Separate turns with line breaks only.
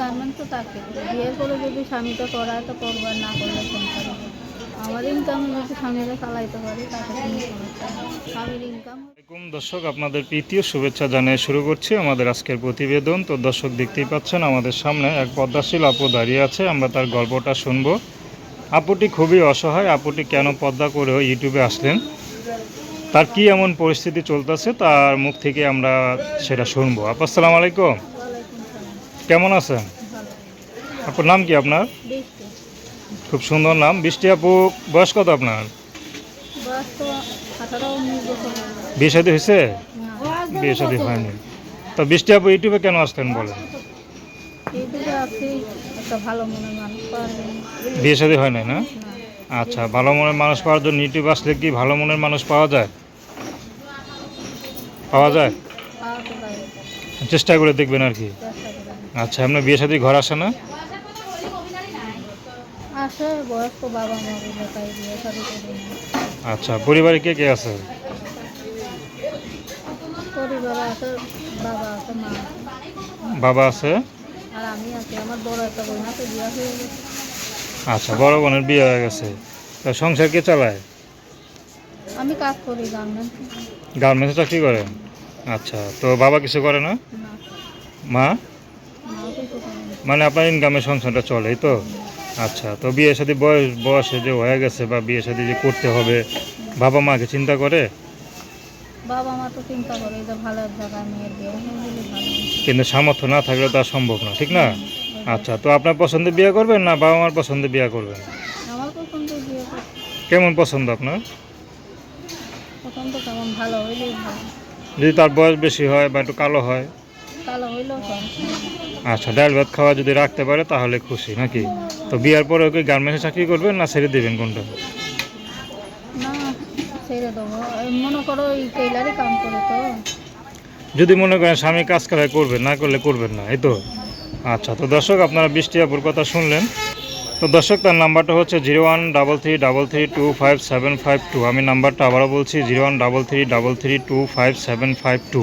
গার্মেন্টসও চাকরি করি বিয়ের পরে যদি স্বামীটা করায়, তো করব আর না করলে। আমার ইনকাম যদি স্বামীরা চালাইতে পারি নেই। স্বামীর ইনকাম
দর্শক, আপনাদের প্রীতীয় শুভেচ্ছা জানিয়ে শুরু করছি আমাদের আজকের প্রতিবেদন। তো দর্শক দেখতেই পাচ্ছেন, আমাদের সামনে এক পদ্মাশীল আপু দাঁড়িয়ে আছে। আমরা তার গল্পটা শুনব। আপুটি খুবই অসহায়, আপুটি কেন পদ্মা করেও ইউটিউবে আসলেন? তার কি এমন পরিস্থিতি চলতেছে, তার মুখ থেকে আমরা সেটা শুনব। আপু, আসসালামু আলাইকুম। কেমন আছেন? আপুর নাম কি আপনার? খুব সুন্দর নাম। বৃষ্টি আপু বয়স কত আপনার। বিয়ে শাদী হয়েছে? বিয়ে শাদী হয়নি। তো বৃষ্টি আপু ইউটিউবে কেন আসতেন বলেন? বিয়ে শাদী হয় নাই না? আচ্ছা ভালো মনের মানুষ পাওয়ার জন্য ইউটিউব আসলে কি ভালো মনের মানুষ পাওয়া যায়? পাওয়া যায়? চেষ্টা করে দেখবেন আর কি। আচ্ছা আপনার বিয়ে শাদী ঘর আসে না? আচ্ছা পরিবারে কে কে আছে?
বাবা আছে
আচ্ছা বড় বোনের বিয়ে হয়ে গেছে। তা সংসার কে চালায়?
আমি কাজ করি গার্মেন্টস।
গার্মেন্টসে চাকরি করেন আচ্ছা তো বাবা কিছু করে না। মা। মানে আপনার ইনকামে সংসারটা চলে তো। আচ্ছা তো বিয়ে সাথে বয়স বয়সে যে হয়ে গেছে বা বিয়ে সাথে যে করতে হবে বাবা মাকে চিন্তা করে?
বাবা মা তো চিন্তা করে যে ভালো জায়গায় মেয়ের বিয়ে গেলে ভালো।
কিন্তু সামর্থ্য না থাকলে তো সম্ভব না ঠিক না? আচ্ছা তো আপনার পছন্দে বিয়ে করবেন না বাবা মার পছন্দে বিয়ে করবেন?
আমার পছন্দ বিয়ে
কেমন পছন্দ আপনার?
পছন্দ কেমন ভালো হইলেই ভালো।
যদি তার বয়স বেশি হয় বা একটু কালো হয়? আচ্ছা ডাল ভাত খাওয়া যদি রাখতে পারে তাহলে খুশি নাকি? তো বিয়ার পরে ওকে গার্মেন্টসে চাকরি করবেন না ছেড়ে দেবেন কোনটা?
না ছেড়ে দেবো। এই মনে করো এই টেইলারই কাম করে তো।
যদি মনে করেন স্বামী কাজ করায় করবেন না করলে করবেন না এই তো? আচ্ছা তো দর্শক আপনারা বৃষ্টি আপুর কথা শুনলেন। তো দর্শক তার নাম্বারটা হচ্ছে zero one double three double three two five seven five two. আমি নাম্বারটা আবারও বলছি zero one double three double three two five seven five two.